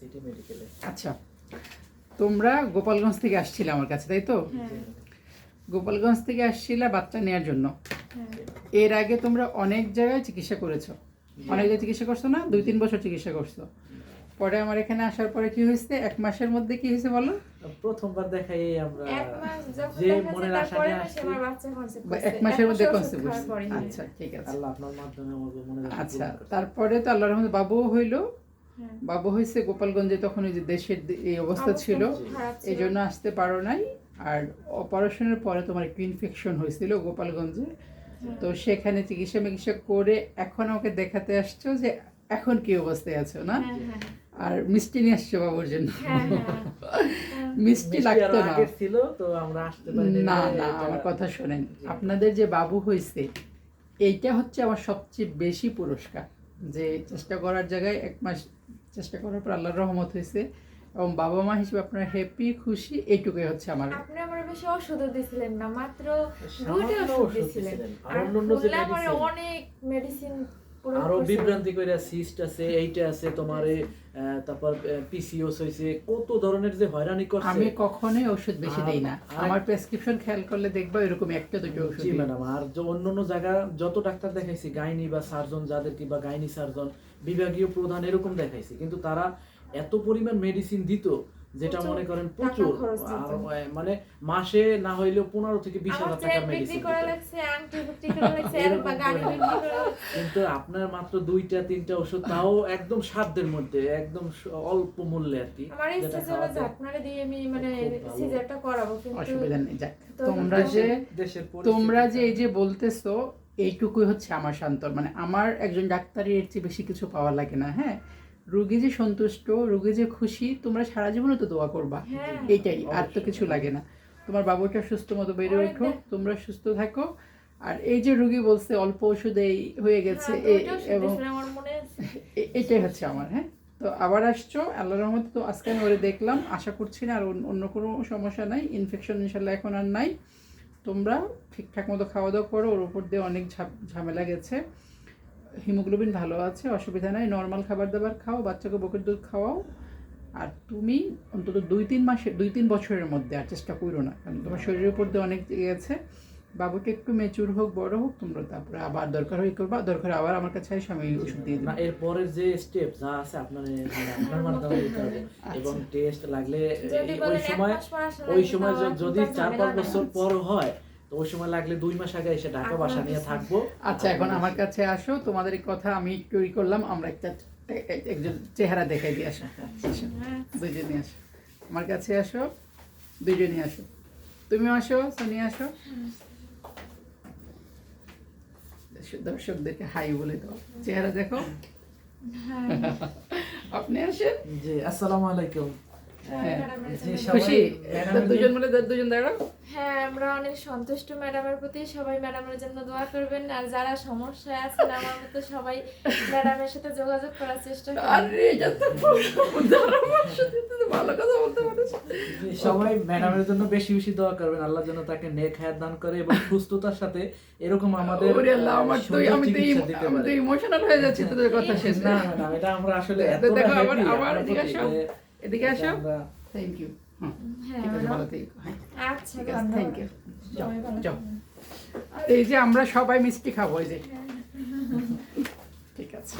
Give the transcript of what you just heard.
City মেডিকেলে আচ্ছা। তোমরা গোপালগঞ্জ থেকে আসছিলে আমার কাছে তাই তো? হ্যাঁ। গোপালগঞ্জ থেকে আসছিলে বাচ্চা নেওয়ার জন্য। হ্যাঁ। এর আগে তোমরা অনেক জায়গায় চিকিৎসা করেছ। অনেক জায়গায় চিকিৎসা করছ না? দুই তিন বছর চিকিৎসা করছ। পরে আমার এখানে আসার পরে কি হয়েছে? এক মাসের মধ্যে কি হয়েছে বলো? প্রথমবার দেখাই আমরা এক যে মনের আশা নিয়ে আসছি। এক মাসের মধ্যে কনসেপ্ট। আচ্ছা ঠিক আছে। আল্লাহ আপনার মাধ্যমে মনে আচ্ছা তারপরে তো আল্লাহর রহমতে বাবুও হইল। বাবু হয়েছে গোপালগঞ্জে তখন ওই যে দেশের এই অবস্থা ছিল। খারাপ এই জন্য আসতে পারো নাই। আর অপারেশনের পরে তোমার একটু ইনফেকশন হয়েছিল গোপালগঞ্জে। তো সেখানে চিকিৎসা মিকিৎসা করে এখন আমাকে দেখাতে আসছো যে এখন কি অবস্থায় আছো না? হ্যাঁ, হ্যাঁ, আর মিষ্টি নিয়ে আসছো বাবুর জন্য। হ্যাঁ, হ্যাঁ। মিষ্টি লাগতো না। ছিল তো আমরা আসতে না না আমার কথা শোনেন। আপনাদের যে বাবু হয়েছে এইটা হচ্ছে আমার সবচেয়ে বেশি পুরস্কার। যে চেষ্টা করার জায়গায় এক মাস চেষ্টা করার পর আল্লাহর রহমত হয়েছে। এবং বাবা মা হিসেবে আপনার হ্যাপি খুশি এইটুকুই হচ্ছে আমার। আপনি আমার বেশি ওষুধ দিছিলেন না মাত্র দুইটা ওষুধ দিছিলেন। আর অনেক মেডিসিন আরও বিভ্রান্তি করে সিস্ট আছে এইটা আছে তোমার তারপর পিসিওস হইছে কত ধরনের যে হয়রানি করছে। আমি কখনোই ওষুধ বেশি দেই না। আমার প্রেসক্রিপশন খেয়াল করলে দেখবা এরকম একটা দুটো ওষুধ জি ম্যাডাম আর যে অন্য অন্য জায়গা যত ডাক্তার দেখাইছি গাইনি বা সার্জন যাদের কি বা গাইনি সার্জন বিভাগীয় প্রধান এরকম দেখাইছি। কিন্তু তারা এত পরিমাণ মেডিসিন দিত যেটা মনে করেন প্রচুর মানে মাসে না হইলেও পনেরো থেকে বিশ হাজার টাকা মেডিসিন। কিন্তু আপনার মাত্র দুইটা তিনটা ওষুধ তাও একদম সাধ্যের মধ্যে একদম অল্প মূল্যে আর কি আমার ইচ্ছা যেটা ছিল যে খাওয়াতে- আপনারা দিয়ে আমি মানে খুব ভালো। সিজারটা করাবো কিন্তু অসুবিধা নেই যাক। তোমরা যে দেশের তোমরা যে এই যে বলতেছো এইটুকুই হচ্ছে আমার শান্তর মানে আমার একজন ডাক্তারের চেয়ে বেশি কিছু পাওয়া লাগে না হ্যাঁ? রুগী যে সন্তুষ্ট রুগী যে খুশি তোমরা সারা জীবনে তো দোয়া করবা। এটাই আর তো কিছু লাগে না। তোমার বাবুটা সুস্থ মতো বেড়ে ওঠো তোমরা সুস্থ থাকো। আর এই যে রুগী বলছে অল্প ওষুধেই হয়ে গেছে হ্যাঁ, ওষুধ এবং এটাই হচ্ছে আমার হ্যাঁ? তো আবার আসছো আল্লাহ রহমতে তো আজকে আমি ওরে দেখলাম আশা করছি না আর অন্য- কোনো সমস্যা নাই ইনফেকশন ইনশাল্লাহ এখন আর নাই। তোমরা ঠিকঠাক মতো খাওয়া দাওয়া করো ওর উপর দিয়ে অনেক ঝামেলা গেছে। হিমোগ্লোবিন ভালো আছে অসুবিধা নাই। নর্মাল খাবার দাবার খাও বাচ্চাকে বকের দুধ খাওয়াও। আর তুমি অন্তত দুই তিন মাসে দুই তিন বছরের মধ্যে আর চেষ্টা করো না। কারণ তোমার শরীরের উপর দিয়ে অনেক ইয়ে আছে। বাবুকে একটু মেচুর হোক বড় হোক তোমরা তারপরে আবার দরকার হয়ে করবা। দরকার আবার আমার কাছে এসে আমি ওষুধ দিয়ে না দিই এর যে স্টেপ যা আছে আপনার আপনার মাধ্যমে দিতে হবে। এবং টেস্ট লাগলে ওই সময় ওই সময় যদি চার পাঁচ বছর পর হয় তো ওই সময় লাগলে দুই মাস আগে এসে ঢাকা বাসা নিয়ে থাকব। আচ্ছা এখন আমার কাছে আসো তোমাদের কথা আমি একটু করলাম আমরা একটা একজন চেহারা দেখাই দিয়ে আসো। আসো। দুইজনই আসো। আমার কাছে আসো দুইজনই আসো। তুমি আসো সোনিয়া আসো। দর্শকদেরকে হাই বলে দাও। চেহারা দেখো। হ্যাঁ। আপনি আসেন। জি আসসালামু আলাইকুম। হ্যাঁ। জন্য- সবাই খুশি? ম্যাডামের দুজন মিলে দুজন দাঁড়াও। হ্যাঁ আমরা অনেক সন্তুষ্ট ম্যাডামের প্রতি। সবাই ম্যাডামের জন্য দোয়া করবেন। আর যারা সমস্যায় আছেন আমার মতো সবাই ম্যাডামের সাথে যোগাযোগ করার চেষ্টা করবেন আরে এটা তো পরামর্শ দিতে তো ভালো কথা বলতে পারছ সবাই ম্যাডামের জন্য বেশি বেশি দোয়া করবেন। আল্লাহ যেন তাকে নেক হায়াত দান করে এবং সুস্থতার সাথে এরকম আমাদের ওরে আল্লাহ, আমার তো আমি তো আমি তো ইমোশনাল হয়ে যাচ্ছি তোদের কথা শেষ। না এটা আমরা আসলে দেখো আবার আবার আপনার এদিকে আসো। থ্যাংক ইউ হ্যাঁ। ঠিক আছে ম্যাডাম। ভালো থেকো। হ্যাঁ আচ্ছা ইউ এই যে আমরা সবাই মিষ্টি খাব এই যে। ঠিক আছে।